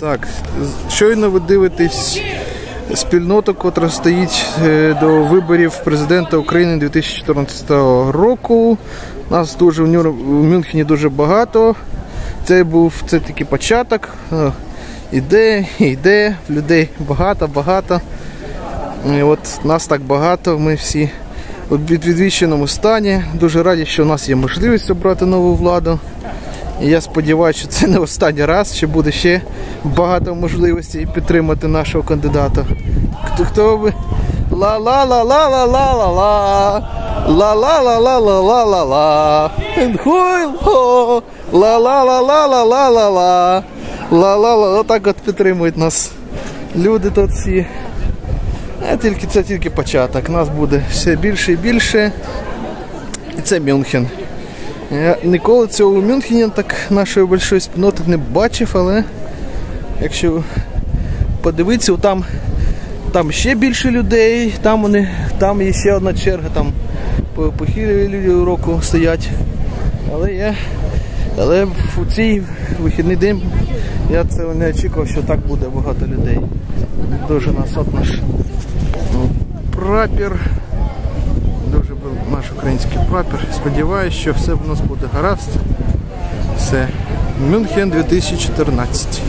Так, щойно ви дивитесь спільноту, котра стоїть е, до виборів президента України 2014 року. Нас дуже в Нюр- в Мюнхені дуже багато. Це був це тільки початок. Е, Іде, іде, людей багато, багато. І от нас так багато, ми всі у відвіченому стані. Дуже раді, що у нас є можливість обрати нову владу. І я сподіваюся, що це не останній раз, що буде ще багато можливостей підтримати нашого кандидата. Хто хто ви? Ла-ла-ла-ла-ла-ла-ла-ла. Ла-ла-ла-ла-ла-ла-ла-ла. Енхуйло. Ла-ла-ла-ла-ла-ла-ла-ла. Ла-ла-ла. Отак от підтримують нас. Люди тут всі. А тільки це тільки початок. Нас буде все більше і більше. І це Мюнхен. Я ніколи цього в Мюнхені так нашої большої спільноти не бачив, але якщо подивитися, там, там ще більше людей, там вони, там є ще одна черга, там по, по хілі року стоять. Але я але в цей вихідний день я цього не очікував, що так буде багато людей. Дуже нас от наш ну, прапір. Український прапір. Сподіваюся, що все в нас буде гаразд. Все. Мюнхен 2014.